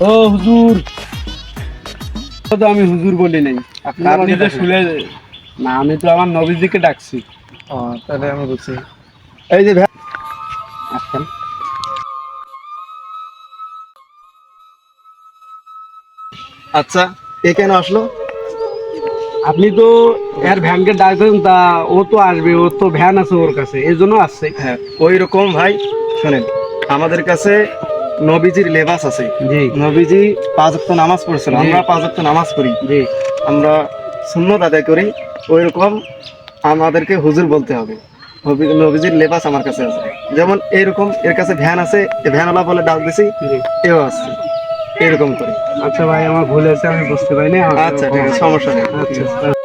হুজুর। তো আমি হুজুর বলি নাই। আপনি না আমি তো আমার নবীজিকে ডাকছি। ও তাহলে আমি বুঝছি এই যে আসেন। আচ্ছা এ কেন আসলো? আপনি তো এর ভ্যানকে ডাকছেন তা ও তো আসবে ও তো ভ্যান আছে ওর কাছে এই জন্য আসছে। হ্যাঁ ওই রকম ভাই শোনেন আমাদের কাছে নবীজির লেবাস আছে। জি। নবীজি পাঁচ ওয়াক্ত নামাজ পড়ছিল আমরা পাঁচ ওয়াক্ত নামাজ পড়ি। জি। আমরা সুন্নত আদায় করি ওই রকম আমাদেরকে হুজুর বলতে হবে। নবীজির লেবাস আমার কাছে আছে। যেমন এইরকম এর কাছে ভ্যান আছে ভ্যানওয়ালা বলে ডাক দিছি এও আসছে এরকম করে। আচ্ছা ভাই আমার ভুল আছে আমি বুঝতে পারিনি। আচ্ছা ঠিক আছে সমস্যা নেই। আচ্ছা।